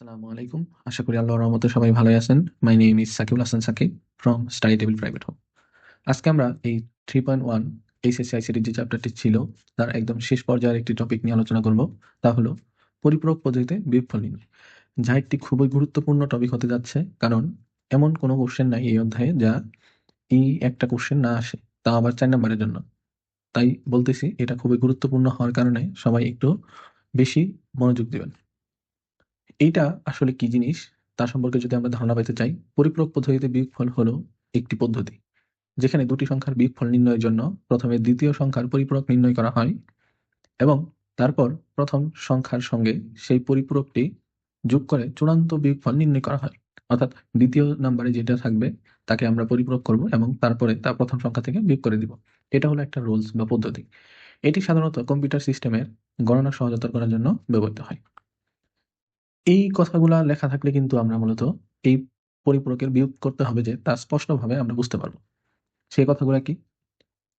আসসালামু আলাইকুম। আশা করি আল্লাহর রহমতে সবাই ভালোই আছেন। My name is Sakibul Hasan Sakib from study table private home আজকে আমরা এই থ্রি পয়েন্ট ওয়ান এইচএসসি আইসিটির যে চ্যাপ্টারটি ছিল, তার একদম শেষ পর্যায়ের একটি টপিক নিয়ে আলোচনা করব। তা হলো পরিপূরক পদ্ধতিতে বিয়োগফল নির্ণয়। যা একটি খুবই গুরুত্বপূর্ণ টপিক হতে যাচ্ছে, কারণ এমন কোনো কোশ্চেন নাই এই অধ্যায়ে যা এই একটা কোশ্চেন না আসে তা আবার চার নম্বরের জন্য। তাই বলতেছি, এটা খুবই গুরুত্বপূর্ণ হওয়ার কারণে সবাই একটু বেশি মনোযোগ দিবেন। এইটা আসলে কি জিনিস? তার সম্পর্কে যদি আমরা ধারণা পেতে চাই, পরিপূরক পদ্ধতিতে বিয়োগফল হলো একটি পদ্ধতি, যেখানে দুটি সংখ্যার বিয়োগফল নির্ণয়ের জন্য প্রথমে দ্বিতীয় সংখ্যার পরিপূরক নির্ণয় করা হয় এবং তারপর প্রথম সংখ্যার সঙ্গে সেই পরিপূরকটি যোগ করে চূড়ান্ত বিয়োগফল নির্ণয় করা হয়। অর্থাৎ দ্বিতীয় নাম্বারে যেটা থাকবে, তাকে আমরা পরিপূরক করব এবং তারপরে তা প্রথম সংখ্যা থেকে বিয়োগ করে দিব। এটা হলো একটা রুলস বা পদ্ধতি। এটি সাধারণত কম্পিউটার সিস্টেমের গণনা সহজতর করার জন্য ব্যবহৃত হয়। এই কথাগুলা লেখা থাকলে কিন্তু আমরা মূলত এই পরিপূরকের বিয়োগ করতে হবে যে তা স্পষ্টভাবে আমরা বুঝতে পারব। সেই কথাগুলো কি?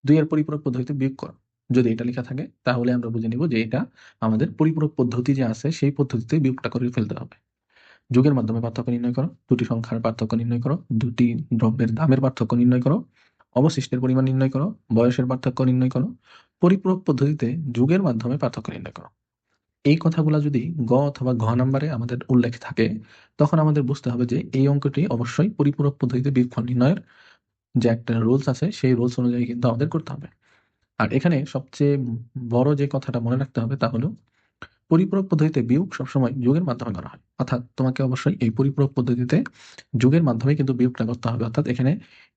দুইয়ের পরিপূরক পদ্ধতিতে বিয়োগ করো। যদি এটা লেখা থাকে, তাহলে আমরা বুঝে নিব যে এটা আমাদের পরিপূরক পদ্ধতি যে আছে, সেই পদ্ধতিতে বিয়োগটা করে ফেলতে হবে। যুগের মাধ্যমে পার্থক্য নির্ণয় করো, দুটি সংখ্যার পার্থক্য নির্ণয় করো, দুটি দ্রব্যের দামের পার্থক্য নির্ণয় করো, অবশিষ্টের পরিমাণ নির্ণয় করো, বয়সের পার্থক্য নির্ণয় করো, পরিপূরক পদ্ধতিতে যুগের মাধ্যমে পার্থক্য নির্ণয় করো। এই কথাগুলা যদি গ অথবা ঘ নাম্বারে আমাদের উল্লেখ থাকে, তখন আমাদের বুঝতে হবে যে এই অঙ্কটি অবশ্যই পরিপূরক পদ্ধতিতে বিয়োগফল নির্ণয়ের যে একটা রুলস আছে, সেই রুলস অনুযায়ী কিন্তু আমাদের করতে হবে। আর এখানে সবচেয়ে বড় যে কথাটা মনে রাখতে হবে তা হলো, পরিপূরক পদ্ধতিতে বিয়োগ সবসময় যুগের মাধ্যমে করা হয়। অর্থাৎ তোমাকে অবশ্যই এই পরিপূরক পদ্ধতিতে যুগের মাধ্যমে কিন্তু বিয়োগটা করতে হবে। অর্থাৎ এখানে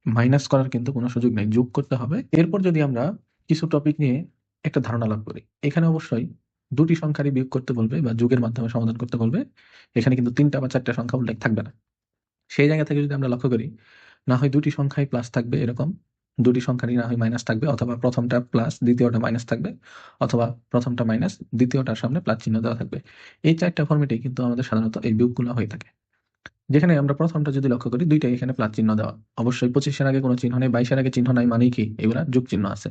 মাইনাস করার কিন্তু কোনো সুযোগ নেই, যোগ করতে হবে। এরপর যদি আমরা কিছু টপিক নিয়ে একটা ধারণা লাভ করি, এখানে অবশ্যই দুটি সংখ্যারই বিয়োগ করতে বলবে বা যুগের মাধ্যমে সমাধান করতে বলবে। এখানে কিন্তু তিনটা বা চারটা সংখ্যা উল্লেখ থাকবে না। সেই জায়গা থেকে যদি আমরা লক্ষ্য করি, না হয় দুটি সংখ্যায় প্লাস থাকবে এরকম, দুটি সংখ্যারই না হয় মাইনাস থাকবে, অথবা প্রথমটা প্লাস দ্বিতীয়টা মাইনাস থাকবে, অথবা প্রথমটা মাইনাস দ্বিতীয়টার সামনে প্লাস চিহ্ন দেওয়া থাকবে। এই চারটা ফর্মেটেই কিন্তু আমাদের সাধারণত এই বিয়োগগুলো হয়ে থাকে। যেখানে আমরা প্রথমটা যদি লক্ষ্য করি, দুইটাই এখানে প্লাস চিহ্ন দেওয়া। অবশ্যই পঁচিশের আগে কোনো চিহ্ন নেই, বাইশের আগে চিহ্ন নাই মানেই কি? এগুলা যোগ চিহ্ন আছে।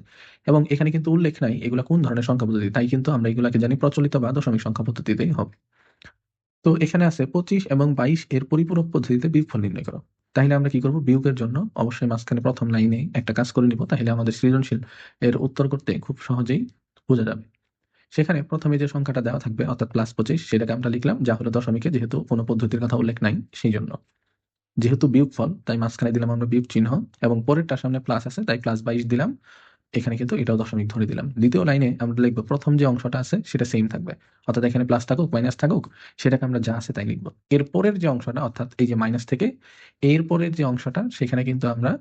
এবং এখানে কিন্তু উল্লেখ নাই এগুলা কোন ধরনের সংখ্যা পদ্ধতি, তাই কিন্তু আমরা এগুলাকে জানি প্রচলিত বা দশমিক সংখ্যা পদ্ধতিতেই হবে। তো এখানে আছে পঁচিশ এবং বাইশ এর পরিপূরক পদ্ধতিতে বিফল নির্ণয় করো। তাহলে আমরা কি করব? বিয়োগের জন্য অবশ্যই মাঝখানে প্রথম লাইনে একটা কাজ করে নিব, তাহলে আমাদের সৃজনশীল এর উত্তর করতে খুব সহজেই বোঝা যাবে। সেখানে প্রথমে যে সংখ্যাটা দেওয়া থাকবে, অর্থাৎ প্লাস পঁচিশ, সেটাকে আমরা লিখলাম, যা হলো দশমিকে, যেহেতু কোনো পদ্ধতির কথা উল্লেখ নাই সেই জন্য যেহেতু বিয়োগ ফল, তাই মাঝখানে দিলাম আমরা বিয়োগ চিহ্ন, এবং পরেরটার সামনে প্লাস আছে, তাই প্লাস বাইশ দিলাম। এখানে কিন্তু এটাও দশমিক ধরে দিলাম। দ্বিতীয় লাইনে আমরা লিখব, প্রথম যে অংশটা আছে, সেটা সেম থাকবে। অর্থাৎ এখানে প্লাস থাকুক মাইনাস থাকুক, সেটাকে আমরা যা আছে তাই লিখব। এর পরের যে অংশটা, অর্থাৎ এই যে মাইনাস থেকে, এর পরের যে অংশটা, সেখানে কিন্তু আমরা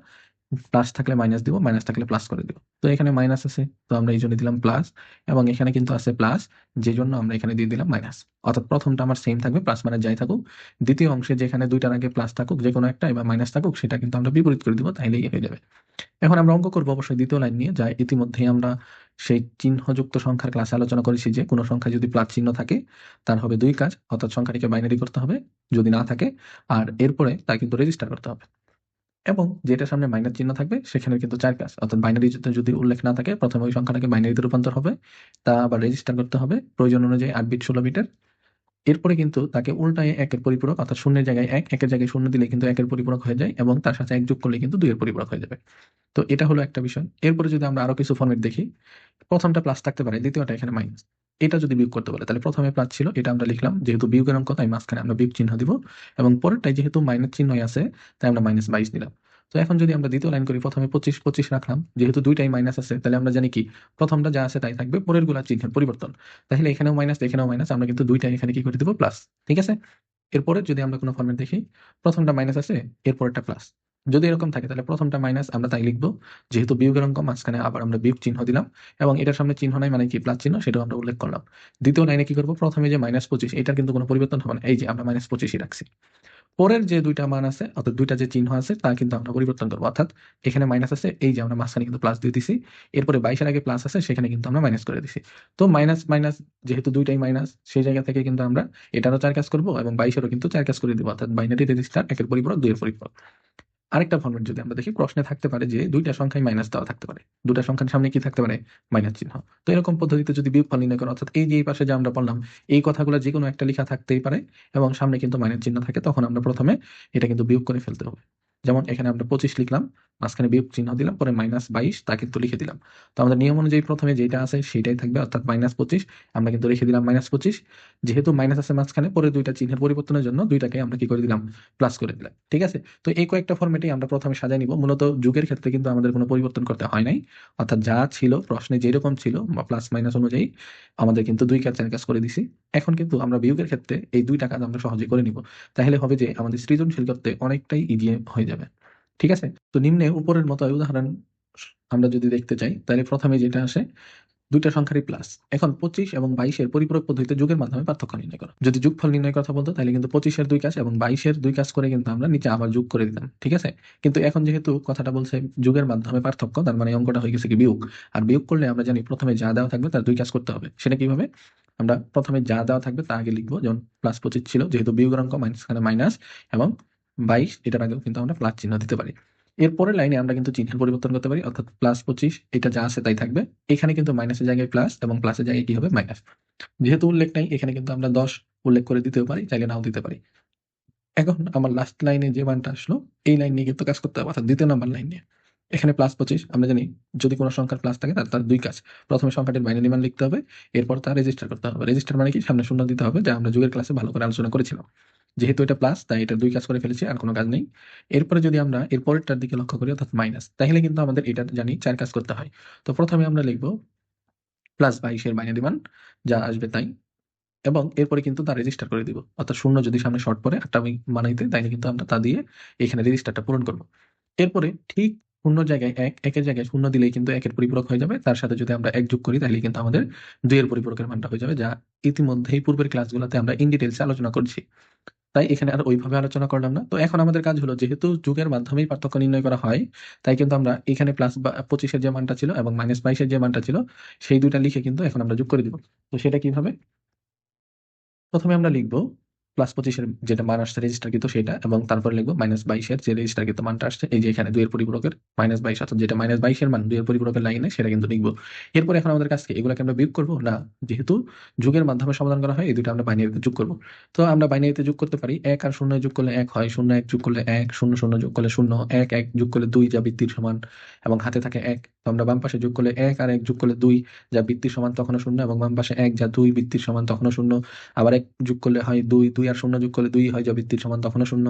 প্লাস থাকলে মাইনাস দিব মাইনাস থাকলে প্লাস করে দিব। তো এখানে মাইনাস আছে, তো আমরা এই জন্য দিলাম প্লাস এবং এখানে কিন্তু আছে প্লাস যে জন্য আমরা এখানে দিয়ে দিলাম মাইনাস অর্থাৎ প্রথমটা আমার সেম থাকবে প্লাস মানে যাই থাকুক, দ্বিতীয় অংশে যেখানে দুইটার আগে প্লাস থাকুক, যে কোনো একটা এবার মাইনাস থাকুক, সেটা কিন্তু আমরা বিপরীত করে দিব তাহলেই হয়ে যাবে। এখন আমরা অঙ্ক করব অবশ্যই দ্বিতীয় লাইন নিয়ে, যা ইতিমধ্যেই আমরা সেই চিহ্নযুক্ত সংখ্যার ক্লাসে আলোচনা করেছি যে কোনো সংখ্যা যদি প্লাস চিহ্ন থাকে, তার হবে দুই কাজ, অর্থাৎ সংখ্যাটিকে বাইনারি করতে হবে, যদি না থাকে, আর এরপরে তা কিন্তু রেজিস্টার করতে হবে। এবং যেটা সামনে মাইনাস চিহ্ন থাকবে সেখানে কিন্তু চার কাজ। অর্থাৎ বাইনারি যদি উল্লেখ না থাকে, প্রথমে ওই সংখ্যাটাকে বাইনারিতে রূপান্তর হবে, তা আবার রেজিস্টার করতে হবে, প্রয়োজন অনুযায়ী আট বিট ষোলো বিটের এরপরে কিন্তু তাকে উল্টায় একের পরিপূরক, অর্থাৎ শূন্যের জায়গায় এক, একের জায়গায় শূন্য দিলে কিন্তু একের পরিপূরক হয়ে যায় এবং তার সাথে এক যোগ করলে কিন্তু দুইয়ের পরিপূরক হয়ে যাবে। তো এটা হলো একটা বিষয়। এরপরে যদি আমরা আরও কিছু ফর্মেট দেখি, প্রথমটা প্লাস থাকতে পারে, দ্বিতীয়টা এখানে মাইনাস এটা যদি বিয়োগ করতে বলে, তাহলে প্রথমে প্লাস ছিল, এটা আমরা লিখলাম, যেহেতু বিয়োগের অঙ্ক, তাই মাঝখানে আমরা বিয়োগ চিহ্ন দিব, এবং পরেরটাই যেহেতু মাইনাস চিহ্নই আছে, তাই আমরা মাইনাস বাইশ দিলাম তো এখন যদি আমরা দ্বিতীয় লাইন করি, প্রথমে পঁচিশ পঁচিশ রাখলাম, যেহেতু দুইটাই মাইনাস আছে, তাহলে আমরা জানি কি, প্রথমটা যা আছে তাই থাকবে পরেরগুলা চিহ্নের পরিবর্তন। তাহলে এখানেও মাইনাস এখানেও মাইনাস আমরা কিন্তু দুইটাই এখানে কি করে দেবো প্লাস ঠিক আছে? এরপরে যদি আমরা কোনো ফর্মেট দেখি, প্রথমটা মাইনাস আছে এরপরটা প্লাস যদি এরকম থাকে, তাহলে প্রথমটা মাইনাস আমরা তাই লিখব। যেহেতু বিয়োগের অঙ্ক, মাঝখানে আবার আমরা বিয়োগ চিহ্ন দিলাম এবং এটার সামনে চিহ্ন নাই মানে কি প্লাস চিহ্ন, সেটাও আমরা উল্লেখ করলাম। দ্বিতীয় লাইনে কি করব? প্রথমে যে মাইনাস পঁচিশ, এটার কিন্তু কোনো পরিবর্তন হবে না। এই যে আমরা মাইনাস পঁচিশই রাখছি। পরের যে দুইটা মান আছে, অর্থাৎ দুইটা যে চিহ্ন আছে, তা কিন্তু আমরা পরিবর্তন করব। অর্থাৎ এখানে মাইনাস আছে, এই যে আমরা মাঝখানে কিন্তু প্লাস দিয়ে দিছি। এরপরে বাইশের আগে প্লাস আছে, সেখানে কিন্তু আমরা মাইনাস করে দিছি। তো মাইনাস মাইনাস যেহেতু দুইটাই মাইনাস সেই জায়গা থেকে কিন্তু আমরা এটারও চার কাজ করব এবং বাইশেরও কিন্তু চার কাজ করে দিব। অর্থাৎ বাইনারি রেজিস্টার একের পরিপূরক, দুইয়ের পরিপূরক। আরেকটা ফর্মেট যদি আমরা দেখি, প্রশ্নে থাকতে পারে যে দুইটা সংখ্যায় মাইনাস দেওয়া থাকতে পারে। দুটা সংখ্যার সামনে কি থাকতে পারে? মাইনাস চিহ্ন। তো এরকম পদ্ধতিতে যদি বিয়োগফল নির্ণয় করা অর্থাৎ এই যে এই পাশে যে আমরা বললাম, এই কথাগুলো যে কোনো একটা লেখা থাকতেই পারে এবং সামনে কিন্তু মাইনাস চিহ্ন থাকে, তখন আমরা প্রথমে এটা কিন্তু বিয়োগ করে ফেলতে হবে। যেমন এখানে আমরা পঁচিশ লিখলাম, মাঝখানে বিয়োগ চিহ্ন দিলাম, পরে মাইনাস বাইশ, তা কিন্তু লিখে দিলাম। তো আমাদের নিয়ম অনুযায়ী প্রথমে যেটা আছে সেটাই থাকবে, অর্থাৎ মাইনাস পঁচিশ, আমরা কিন্তু রেখে দিলাম মাইনাস পঁচিশ। যেহেতু মাইনাস আছে মাঝখানে, পরে দুইটা চিহ্নের পরিবর্তনের জন্য দুইটাকে আমরা কি করে দিলাম? প্লাস করে দিলাম। ঠিক আছে? তো এই কয়েকটা ফর্মেটেই আমরা প্রথমে সাজাই নিব। মূলত যুগের ক্ষেত্রে কিন্তু আমাদের কোনো পরিবর্তন করতে হয় নাই। অর্থাৎ যা ছিল, প্রশ্নে যেরকম ছিল, বা প্লাস মাইনাস অনুযায়ী আমাদের কিন্তু দুই কাজ, চার কাজ করে দিছি। এখন কিন্তু আমরা বিয়োগের ক্ষেত্রে এই দুইটা কাজ আমরা সহজে করে নিব। তাহলে হবে যে আমাদের সৃজনশীল করতে অনেকটাই ইজি হয়ে যাবে। ঠিক আছে? তো নিম্নে উপরের মতো উদাহরণ আমরা যদি দেখতে চাই, তাহলে প্রথমে যেটা আসে, দুইটা সংখ্যারই প্লাস এখন পঁচিশ এবং বাইশের পরিপূরক পদ্ধতিতে যুগের মাধ্যমে পার্থক্য নির্ণয় করা। যদি যোগফল নির্ণয় কথা বলতো, তাহলে কিন্তু পঁচিশের দুই কাজ এবং বাইশের দুই কাজ করে কিন্তু আমরা নিচে আবার যোগ করে দিতাম। ঠিক আছে? কিন্তু এখন যেহেতু কথাটা বলছে যুগের মাধ্যমে পার্থক্য, তার মানে অঙ্কটা হয়ে গেছে কি বিয়োগ। আর বিয়োগ করলে আমরা জানি প্রথমে যা দেওয়া থাকবে, তার দুই কাজ করতে হবে। সেটা কীভাবে? আমরা প্রথমে যা দেওয়া থাকবে, তা আগে লিখব। যেমন প্লাস পঁচিশ ছিল, যেহেতু বিয়োগের অঙ্ক মাইনাস মাইনাস এবং বাইশ, এটার আগেও কিন্তু আমরা প্লাস চিহ্ন দিতে পারি। এরপরের লাইনে আমরা কিন্তু চিহ্নের পরিবর্তন করতে পারি, অর্থাৎ প্লাস পঁচিশ, এটা যা আছে তাই থাকবে। এখানে কিন্তু মাইনাসের জায়গায় প্লাস এবং প্লাসের জায়গায় কি হবে মাইনাস যেহেতু উল্লেখ নাই, এখানে কিন্তু আমরা দশ উল্লেখ করে দিতেও পারি, চাইলে নাও দিতে পারি। এখন আমার লাস্ট লাইনে যে মানটা আসলো, এই লাইন নিয়ে কিন্তু কাজ করতে হবে, অর্থাৎ দ্বিতীয় নাম্বার লাইন নিয়ে। এখানে প্লাস পঁচিশ, আমরা জানি যদি কোনো সংখ্যার প্লাস থাকে, তার তার দুই কাজ। প্রথমে সংখ্যাটির বাইনারি মান লিখতে হবে, এরপর তার রেজিস্টার করতে হবে। রেজিস্টার মানে কি? সামনে শূন্য দিতে হবে, যা আমরা যুগের ক্লাসে ভালো করে আলোচনা করেছিলাম। যেহেতু এটা প্লাস তাই এটা দুই কাজ করে ফেলেছি, আর কোনো কাজ নেই। এরপরে যদি আমরা এর পরেরটার দিকে লক্ষ্য করি, অর্থাৎ মাইনাস তাহলে কিন্তু আমাদের এটা জানি চার কাজ করতে হয়। তো প্রথমে আমরা লিখব প্লাস বাইশের বাইনারি মান যা আসবে তাই, এবং এরপরে কিন্তু তা রেজিস্টার করে দিব। অর্থাৎ শূন্য যদি সামনে শর্ট পরে একটা আমি বানাইতে, তাইলে কিন্তু আমরা তা দিয়ে এখানে রেজিস্টারটা পূরণ করব। এরপরে ঠিক শূন্য জায়গায়, এক, একের জায়গায় শূন্য দিলেই কিন্তু একের পরিপূরক হয়ে যাবে। তার সাথে যদি আমরা এক যোগ করি তাহলে কিন্তু আমাদের দুইয়ের পরিপূরকের মানটা হয়ে যাবে, যা ইতিমধ্যেই পূর্বের ক্লাসগুলোতে আমরা ইন ডিটেলসে আলোচনা করছি। তাই এখানে আর ওইভাবে আলোচনা করলাম না। তো এখন আমাদের কাজ হলো, যেহেতু যুগের মাধ্যমেই পার্থক্য নির্ণয় করা হয়, তাই কিন্তু আমরা এখানে প্লাস পঁচিশের যে মানটা ছিল এবং মাইনাস বাইশের যে মানটা ছিল, সেই দুইটা লিখে কিন্তু এখন আমরা যোগ করে দিব। তো সেটা কীভাবে? প্রথমে আমরা লিখব প্লাস পঁচিশের যেটা মান আসছে রেজিস্টারকৃত সেটা, এবং তারপরে লিখব মাইনাস বাইশের যে রেজিস্টারকৃত মানটা আসছে, এই যে এখানে দুইয়ের পরিপূরকের মাইনাস বাইশ, অর্থাৎ যেটা মাইনাস বাইশের মান দুইয়ের পরিপূরকের লাইনে সেটা কিন্তু লিখব। এরপর এখন আমাদের কাছে এগুলোকে আমরা বিয়োগ করব না? যেহেতু যুগের মাধ্যমে সমাধান করা হয়, এই দুটো আমরা বাইনারিতে যোগ করব। তো আমরা বাইনারিতে যোগ করতে পারি, এক আর শূন্য যোগ করলে এক হয়, শূন্য এক যোগ করলে এক, শূন্য শূন্য যোগ করলে শূন্য, এক এক যোগ করলে দুই যা বৃত্তির সমান, এবং হাতে থাকে এক। আমরা বাম পাশে যোগ করলে এক আর এক যোগ করলে দুই, যা বৃত্তির সমান তখনও শূন্য এবং বাম পাশে এক, যা দুই বৃত্তির সমান তখনও শূন্য। আবার এক যোগ করলে হয় দুই দুই আর শূন্য যোগ করলে দুই হয়, যা বৃত্তির সমান তখনও শূন্য।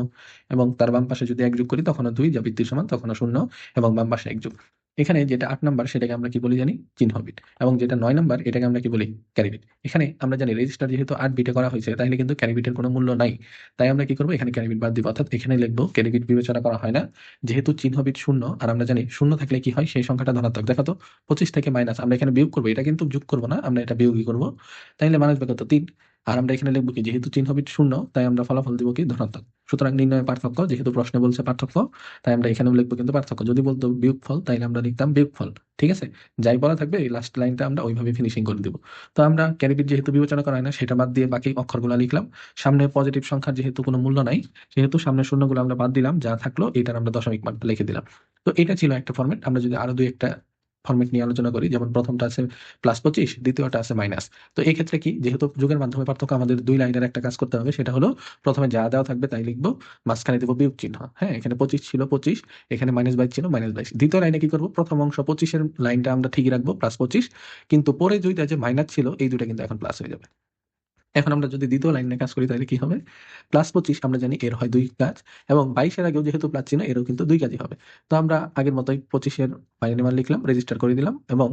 এবং তার বাম পাশে যদি এক যোগ করি তখনও দুই, যা বৃত্তির সমান তখনও শূন্য এবং বাম পাশে এক যোগ। এখানে যেটা আট নাম্বার, সেটাকে আমরা কি বলি জানি? চিহ্ন বিট। এবং যেটা নয় নাম্বার, এটাকে আমরা কি বলি? ক্যারিবিট এখানে আমরা জানি রেজিস্টার যেহেতু আট বিটে করা হয়েছে তাহলে কিন্তু ক্যারিবিটের কোনো মূল্য নাই। তাই আমরা কি করব? এখানে ক্যারিবিট বাদ দিব। অর্থাৎ এখানে লিখব ক্যারিবিট বিবেচনা করা হয় না। যেহেতু চিহ্ন বিট শূন্য, আর আমরা জানি শূন্য থাকলে কি হয়? সেই সংখ্যাটা ধনাত্মক। দেখো তো, পঁচিশ থেকে মাইনাস, আমরা এখানে বিয়োগ করব। এটা কিন্তু যোগ করব না, আমরা এটা বিয়োগই করব। তাইলে মানুষ কত তিন। আর আমরা এখানে লিখব কি, যেহেতু চিহ্ন বিট শূন্য, তাই আমরা ফলাফল দিব কি, ধনাত্মক। সুতরাং নির্ণয় পার্থক্য, যেহেতু প্রশ্নে বলছে পার্থক্য, তাই আমরা এখানেও লিখব কিন্তু পার্থক্য। যদি বলতো বিয়োগফল, তাইলে আমরা লিখতাম বিয়োগফল, ঠিক আছে? যাই বলা থাকবে, এই লাস্ট লাইনটা আমরা ওইভাবে ফিনিশিং করে দিব। তো আমরা ক্যারিবিট যেহেতু বিবেচনা করা হয় না, সেটা বাদ দিয়ে বাকি অক্ষরগুলো লিখলাম। সামনে পজিটিভ সংখ্যার যেহেতু কোনো মূল্য নাই, সেহেতু সামনে শূন্যগুলো আমরা বাদ দিলাম, যা থাকল, এটার আমরা দশমিক মানটা লিখে দিলাম। তো এটা ছিল একটা ফর্মেট আমরা যদি আরও দুই একটা ফর্মেট নিয়ে আলোচনা করি। যেমন প্রথমটা আছে প্লাস পঁচিশ, দ্বিতীয়টা আছে মাইনাস তো এই ক্ষেত্রে কি? যেহেতু যুগের মাধ্যমে পার্থক্য আমাদের দুই লাইনের একটা কাজ করতে হবে, সেটা হলো প্রথমে যা দেওয়া থাকবে তাই লিখব, মাঝখানে দেবো বিয়োগ চিহ্ন। হ্যাঁ এখানে পঁচিশ ছিল পঁচিশ, এখানে মাইনাস বাইশ ছিল মাইনাস বাইশ দ্বিতীয় লাইনে কি করব? প্রথম অংশ পঁচিশের লাইনটা আমরা ঠিকই রাখব প্লাস পঁচিশ। কিন্তু পরে যদি যে মাইনাস ছিল, এই দুটা কিন্তু এখন প্লাস হয়ে যাবে। এখন আমরা যদি দ্বিতীয় লাইনে কাজ করি, তাহলে কি হবে? প্লাস পঁচিশ, আমরা জানি এর হয় দুই কাজ, এবং বাইশের আগেও যেহেতু প্লাস চিহ্ন, এরও কিন্তু দুই কাজই হবে। তো আমরা আগের মতোই পঁচিশের বাইনারি মান লিখলাম রেজিস্টার করে দিলাম, এবং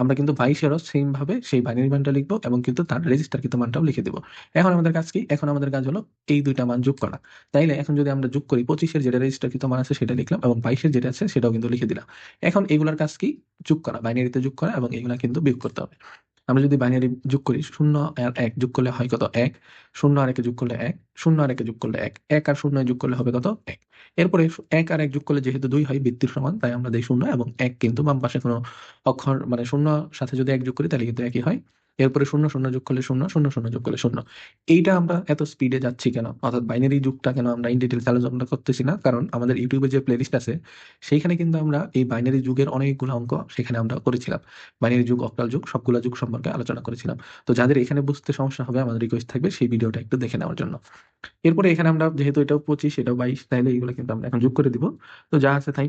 আমরা কিন্তু বাইশেরও সেম ভাবে সেই বাইনারি মানটা লিখব, এবং কিন্তু তার রেজিস্টার কিন্তু মানটাও লিখে দিব। এখন আমাদের কাজ কি? এখন আমাদের কাজ হলো এই দুইটা মান যোগ করা। তাইলে এখন যদি আমরা যোগ করি, পঁচিশের যেটা রেজিস্টার কিন্তু মান আছে সেটা লিখলাম, এবং বাইশের যেটা আছে সেটাও কিন্তু লিখে দিলাম। এখন এগুলোর কাজ কি? যোগ করা বাইনারিতে যোগ করা, এবং এগুলা কিন্তু বিয়োগ করতে হবে। আমরা যদি বাইনারি যোগ করি, শূন্য আর এক যোগ করলে হয় কত? এক। শূন্য আর একে যোগ করলে এক। শূন্য আর একে যোগ করলে এক। এক আর শূন্য যোগ করলে হবে কত? এক। এরপরে এক আর এক যোগ করলে যেহেতু দুই হয় বৃত্তির সমান, তাই আমরা দেই শূন্য এবং এক কিন্তু বাম পাশে কোনো অক্ষর মানে শূন্য সাথে যদি এক যোগ করি, তাহলে কিন্তু একই হয়। এরপরে শূন্য শূন্য যোগ করলে শূন্য শূন্য শূন্য যোগ করলে শূন্য। এইটা আমরা এত স্পিডে যাচ্ছি কেন? অর্থাৎ বাইনারি যুগটা কেন আমরা ইন ডিটেলস আলোচনা করতেছি না? কারণ আমাদের ইউটিউবে যে প্লেলিস্ট আছে, সেইখানে কিন্তু আমরা এই বাইনারি যুগের অনেকগুলো অঙ্ক সেখানে আমরা করেছিলাম। বাইনারি যুগ, অক্টাল যুগ, সবগুলো যুগ সম্পর্কে আলোচনা করেছিলাম। তো যাদের এখানে বুঝতে সমস্যা হবে, আমাদের রিকোয়েস্ট থাকবে সেই ভিডিওটা একটু দেখে নেওয়ার জন্য। এরপরে এখানে আমরা, যেহেতু এটাও পঁচিশ, এটাও বাইশ, তাহলে এগুলো কিন্তু আমরা এখন যোগ করে দিব। তো যা আছে তাই।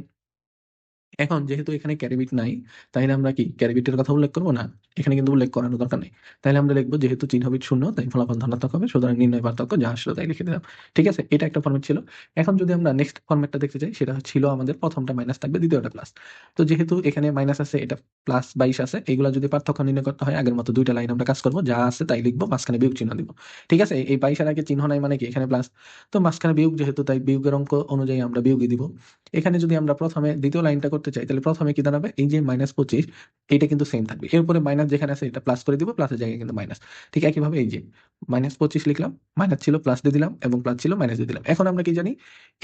এখন যেহেতু এখানে ক্যারিবিট নাই, তাইলে আমরা কি ক্যারিবিটের কথা উল্লেখ করব? না, এখানে কিন্তু উল্লেখ করানোর দরকার নেই। তাহলে আমরা লিখব, যেহেতু চিহ্নবিট শূন্য, তাই ফলাফল ধনাত্মক হবে, সুতরাং নির্ণয় পার্থক্য যা আসলো তাই লিখে দিলাম। ঠিক আছে, এটা একটা ফর্মেট ছিল। এখন যদি আমরা নেক্সট ফর্মেটটা দেখতে চাই, সেটা ছিল আমাদের প্রথমটা মাইনাস থাকবে, দ্বিতীয়টা প্লাস তো যেহেতু এখানে মাইনাস আছে, এটা প্লাস বাইশ আছে, এগুলো যদি পার্থক্য নির্ণয় করতে হয়, আগের মতো দুইটা লাইন আমরা কাজ করব, যা আছে তাই লিখব, মাঝখানে বিয়োগ চিহ্ন দিব। ঠিক আছে, এই বাইশের আগে চিহ্ন নাই মানে কি? এখানে প্লাস তো মাঝখানে বিয়োগ যেহেতু, তাই বিয়োগের অঙ্ক অনুযায়ী আমরা বিয়োগই দিব। এখানে যদি আমরা প্রথমে দ্বিতীয় লাইনটা করতে চাই, তাহলে প্রথমে কি দাঁড়াবে? এই যে মাইনাস পঁচিশ এটা কিন্তু সেম থাকবে। এরপরে মাইনাস যেখানে আছে, এটা প্লাস করে দিব প্লাসের জায়গায় কিন্তু মাইনাস ঠিক একইভাবে এই যে মাইনাস পঁচিশ লিখলাম মাইনাস ছিল প্লাস দিয়ে দিলাম এবং প্লাস ছিল মাইনাস দিয়ে দিলাম। এখন আমরা কি জানি?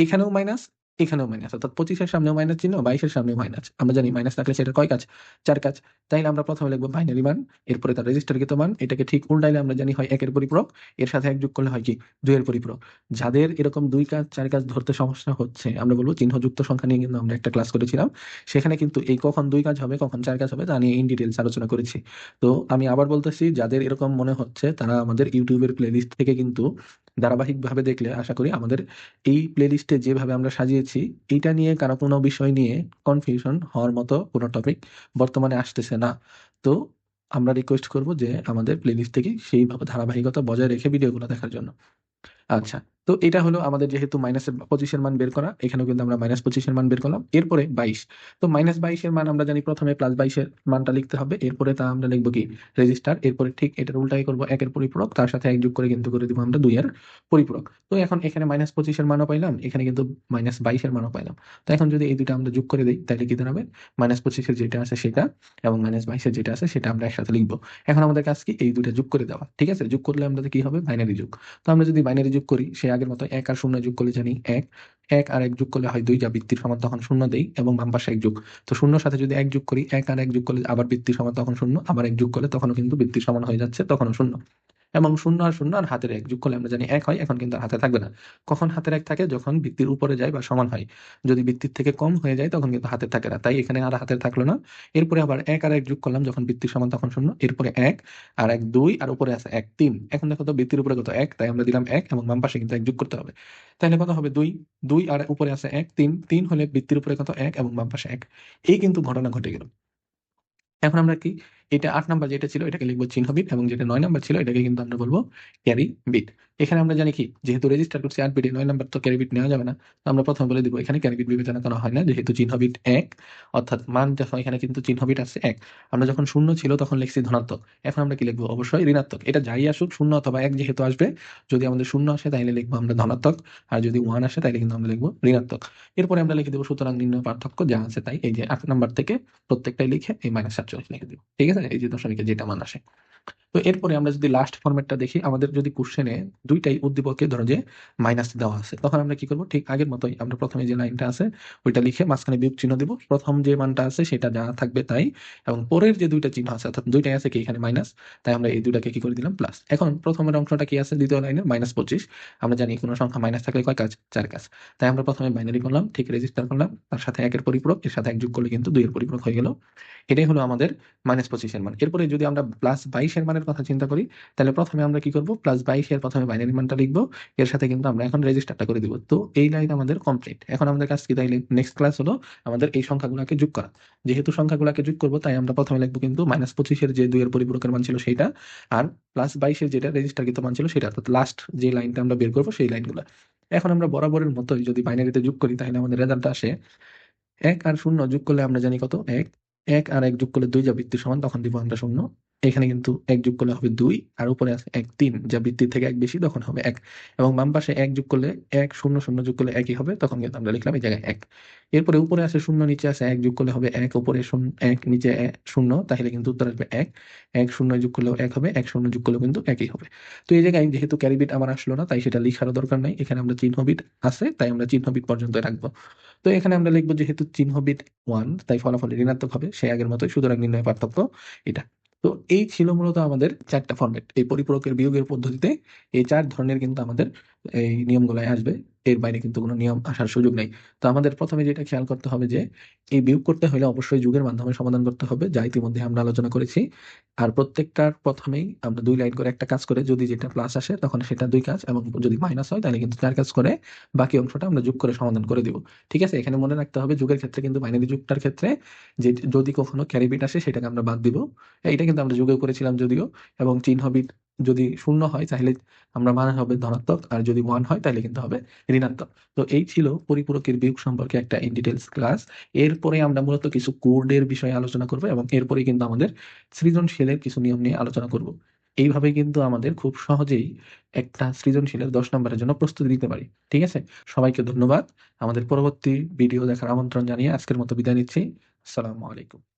এখানেও মাইনাস এখানেও মাইনাস অর্থাৎ পঁচিশের সামনেও মাইনাস চিহ্ন, বাইশের সামনেও মাইনাস আমরা জানি মাইনাস থাকলে সেটা কয় কাজ? চার কাজ। তাইলে আমরা প্রথমে লিখব বাইনারি মান, এরপরে তার রেজিস্টারকৃত মান। এটাকে ঠিক উল্টাইলে আমরা জানি হয় একের পরিপূরক। এর সাথে এক যোগ করলে হয় কি? দুইয়ের পরিপূরক। যাদের এরকম দুই কাজ, চার কাজ ধরতে সমস্যা হচ্ছে, আমরা বলব চিহ্নযুক্ত সংখ্যা নিয়ে কিন্তু আমরা একটা ক্লাস করেছিলাম। সেখানে কিন্তু এই কখন দুই কাজ হবে, কখন চার কাজ হবে, তা নিয়ে ইন ডিটেলস আলোচনা করেছি। তো আমি আবার বলতেছি, যাদের এরকম মনে হচ্ছে, তারা আমাদের ইউটিউবের প্লেলিস্ট থেকে কিন্তু ধারাবাহিকভাবে দেখলে আশা করি আমাদের এই প্লেলিস্টে যেভাবে আমরা সাজিয়েছি, এইটা নিয়ে কারও কোনো বিষয় নিয়ে কনফিউশন হওয়ার মতো কোনো টপিক বর্তমানে আসতেছে না। তো আমরা রিকোয়েস্ট করব যে আমাদের প্লেলিস্ট থেকে সেইভাবে ধারাবাহিকতা বজায় রেখে ভিডিওগুলো দেখার জন্য। আচ্ছা তো এটা হলো আমাদের যেহেতু মাইনাস পঁচিশের মান বের করা, এখানেও কিন্তু আমরা মাইনাস পঁচিশের মান বের করলাম। এরপরে বাইশ। তো মাইনাস বাইশের মান আমরা জানি প্রথমে প্লাস বাইশের মানটা লিখতে হবে, এরপরে তা আমরা লিখব কি? রেজিস্টার এরপরে ঠিক এটার উল্টাই করব একের পরিপূরক, তার সাথে এক যোগ করে কিন্তু করে দিব আমরা দুইয়ের পরিপূরক। তো এখন এখানে মাইনাস পঁচিশের মানও পাইলাম, এখানে কিন্তু মাইনাস বাইশের মানও পাইলাম। তো এখন যদি এই দুটো আমরা যোগ করে দিই, তাহলে কি দাঁড়াবে? মাইনাস পঁচিশের যেটা আছে সেটা এবং মাইনাস বাইশের যেটা আছে সেটা আমরা একসাথে লিখব। এখন আমাদের কাজ কি? এই দুটো যোগ করে দেওয়া। ঠিক আছে? যোগ করলে আমাদের কি হবে? বাইনারি যোগ। তো আমরা যদি বাইনারি যোগ করি, সে আগের মতো এক আর শূন্য যোগ করলে জানি এক। এক আর এক যোগ করলে হয় দুই, যা বৃত্তির সমান তখন শূন্য দেই এবং বাম পাশে এক যোগ। তো শূন্যর সাথে যদি এক যোগ করি, এক আর এক যোগ করলে আবার বৃত্তির সমান তখন শূন্য, আবার এক যোগ করলে তখনও কিন্তু বৃত্তির সমান হয়ে যাচ্ছে, তখনও শূন্য। এবং শূন্য আর শূন্য আর হাতের এক, যোগ করলে আমরা জানি এক হয়, এখন কিন্তু হাতে থাকবে না। কখন হাতের এক থাকে? যখন বৃত্তির উপরে যায় বা সমান হয়। যদি বৃত্তির থেকে কম হয়ে যায়, তখন কিন্তু হাতের থাকে না। তাই এখানে আর হাতের থাকল না। এরপরে আবার এক আর এক যোগ করলাম, যখন বৃত্তির সমান, তখন শূন্য। এরপরে এক, আর এক দুই, আর উপরে আছে এক তিন। এখন দেখো তো বৃত্তির উপরে কত? এক। তাই আমরা দিলাম এক এবং বাম পাশে কিন্তু এক যোগ করতে হবে। তাহলে কত হবে? দুই। দুই আর উপরে আছে এক, তিন। তিন হলে বৃত্তির উপরে কত? এক এবং বাম পাশে এক। এই কিন্তু ঘটনা ঘটে গেল। এখন আমরা কি? এটা আট নাম্বার যেটা ছিল, এটাকে লিখব চিহ্ন বিট এবং যেটা নয় নাম্বার ছিল, এটাকে কিন্তু আমরা বলব ক্যারি বিট এখানে আমরা জানি কি, যেহেতু রেজিস্টার করছি আট বিটে নয় নাম্বার তো ক্যারি বিট নেওয়া যাবে না। আমরা প্রথমে বলে দিব, এখানে ক্যারি বিট বিবেচনা করা হয় না, যেহেতু চিহ্ন বিট এক, অর্থাৎ মান যখন এখানে কিন্তু চিহ্ন বিট আছে এক, আমরা যখন শূন্য ছিল তখন লিখছি ধনাত্মক। এখন আমরা কি লিখব? অবশ্যই ঋণাত্মক। এটা যাই আসুক, শূন্য অথবা এক যেহেতু আসবে, যদি আমাদের শূন্য আসে তাহলে লিখব আমরা ধনাত্মক, আর যদি ওয়ান আসে তাহলে কিন্তু আমরা লিখব ঋণাত্মক। এরপরে আমরা লিখে দেবো সুতরাং নির্ণয় পার্থক্য যা আছে তাই, এই যে আট নাম্বার থেকে প্রত্যেকটাই লিখে এই মাইনাস সাতচল্লিশ লিখে দিব। ঠিক আছে? এই যে দশমিকে যেটা মান আসে। তো এরপরে আমরা যদি লাস্ট ফরম্যাটটা দেখি, আমাদের যদি কোশ্চেনে দুইটাই উদ্দীপকে ধরো যে মাইনাস দেওয়া আছে, তখন আমরা কি করব? ঠিক আগের মতোই আমরা প্রথমে যে লাইনটা আছে, ওইটা লিখে মাঝখানে বিয়োগ চিহ্ন দিব। প্রথম যে মানটা আছে, সেটা যা থাকবে তাই। এবং পরের যে দুইটা চিহ্ন আছে, অর্থাৎ দুইটাই আছে কি এখানে মাইনাস তাই আমরা এই দুইটাকে কি করে দিলাম? প্লাস এখন প্রথমের অংশটা কি আছে? দ্বিতীয় লাইনে মাইনাস পঁচিশ। আমরা জানি কোনো সংখ্যা মাইনাস থাকলে কয় কাজ? চার কাজ। তাই আমরা প্রথমে বাইনারি করলাম, ঠিক রেজিস্টার করলাম। তার সাথে একের পরিপূরক, এর সাথে এক যোগ করলে কিন্তু দুইয়ের পরিপূরক হয়ে গেল। এটাই হলো আমাদের মাইনাস পঁচিশের মান। এরপরে যদি আমরা প্লাস বাইশের মানের কথা চিন্তা করি, তাহলে প্রথমে আমরা কি করব? প্লাস বাইশের প্রথমে বাইনারি মানটা লিখব, এর সাথে কিন্তু আমরা এখন রেজিস্টারটা করে দিব। তো এই লাইন আমাদের কমপ্লিট এখন আমাদের কাজ কি? তাইলে নেক্সট ক্লাস হলো আমাদের এই সংখ্যাগুলোকে যোগ করা। যেহেতু সংখ্যাগুলোকে যোগ করব, তাই আমরা প্রথমে লিখব কিন্তু মাইনাস পঁচিশের যে দুইয়ের পরিপূরকের মান ছিল সেইটা, আর প্লাস বাইশের যেটা রেজিস্টারকৃত মান ছিল সেটা, অর্থাৎ লাস্ট যে লাইনটা আমরা বের করব সেই লাইনগুলো এখন আমরা বরাবরের মতোই যদি বাইনারিতে যোগ করি, তাহলে আমাদের রেজাল্ট আসে এক আর শূন্য যোগ করলে আমরা জানি কত? এক। এক আর এক যোগ করলে দুই যা বৃত্তির সমান, তখন দিব আমরা শূন্য। এখানে কিন্তু এক যোগ করলে হবে দুই, আর উপরে আছে এক তিন, যা বৃত্তির থেকে এক বেশি তখন হবে এক। এবং বাম পাশে এক যোগ করলে এক, শূন্য শূন্য যোগ করলে একই হবে, তখন কিন্তু আমরা লিখলাম এই জায়গায় এক। এরপরে উপরে আছে শূন্য, নিচে আছে এক, যোগ করলে হবে এক, উপরে এক, নিচে শূন্য, তাহলে কিন্তু উত্তর আসবে এক। এক, শূন্য যোগ করলেও এক হবে, এক, শূন্য যোগ করলেও কিন্তু একই হবে। তো এই জায়গায় যেহেতু ক্যারিবিট আমার আসলো না, তাই সেটা লিখারও দরকার নাই। এখানে আমরা চিহ্ন বিট আছে, তাই আমরা চিহ্ন বিট পর্যন্ত রাখব। তো এখানে আমরা লিখব যেহেতু চিহ্ন বিট ওয়ান তাই ফলাফল ঋণাত্মক হবে, সে আগের মতোই, সুতরাং নির্ণয় পার্থক্য এটা। তো এই ছিল মূলত আমাদের চারটা ফর্মেট এই পরিপূরকের বিয়োগের পদ্ধতিতে এই চার ধরনের কিন্তু আমাদের এই নিয়মগুলাই আসবে, এর বাইরে কিন্তু কোনো নিয়ম আসার সুযোগ নেই। তো আমাদের প্রথমে যেটা খেয়াল করতে হবে যে, এই বিয়োগ করতে হলে অবশ্যই যুগের মাধ্যমে সমাধান করতে হবে, যা ইতিমধ্যে আমরা আলোচনা করেছি। আর প্রত্যেকটার প্রথমেই আমরা দুই লাইন করে একটা কাজ করে, যদি যেটা প্লাস আসে তখন সেটা দুই কাজ এবং যদি মাইনাস হয় তাহলে কিন্তু চার কাজ করে, বাকি অংশটা আমরা যোগ করে সমাধান করে দিব। ঠিক আছে? এখানে মনে রাখতে হবে যুগের ক্ষেত্রে কিন্তু বাইনারি যুগটার ক্ষেত্রে যে, যদি কখনো ক্যারি বিট আসে সেটাকে আমরা বাদ দিব। এইটা কিন্তু আমরা যুগেও করেছিলাম যদিও এবং চিহ্ন বিট যদি শূন্য হয় তাহলে আমরা মানে হবে ধনাত্মক, আর যদি ওয়ান হয় তাহলে কিন্তু হবে ঋণাত্মক। তো এই ছিল পরিপূরকের বিয়োগ সম্পর্কে একটা ইন ডিটেলস ক্লাস এরপরে আমরা মূলত কিছু কোডের বিষয়ে আলোচনা করব এবং এরপরে কিন্তু আমাদের সৃজনশীলের কিছু নিয়ম নিয়ে আলোচনা করব। এইভাবে কিন্তু আমাদের খুব সহজেই একটা সৃজনশীলের দশ নম্বরের জন্য প্রস্তুতি দিতে পারি। ঠিক আছে? সবাইকে ধন্যবাদ। আমাদের পরবর্তী ভিডিও দেখার আমন্ত্রণ জানিয়ে আজকের মতো বিদায় নিচ্ছি। আসসালামু আলাইকুম।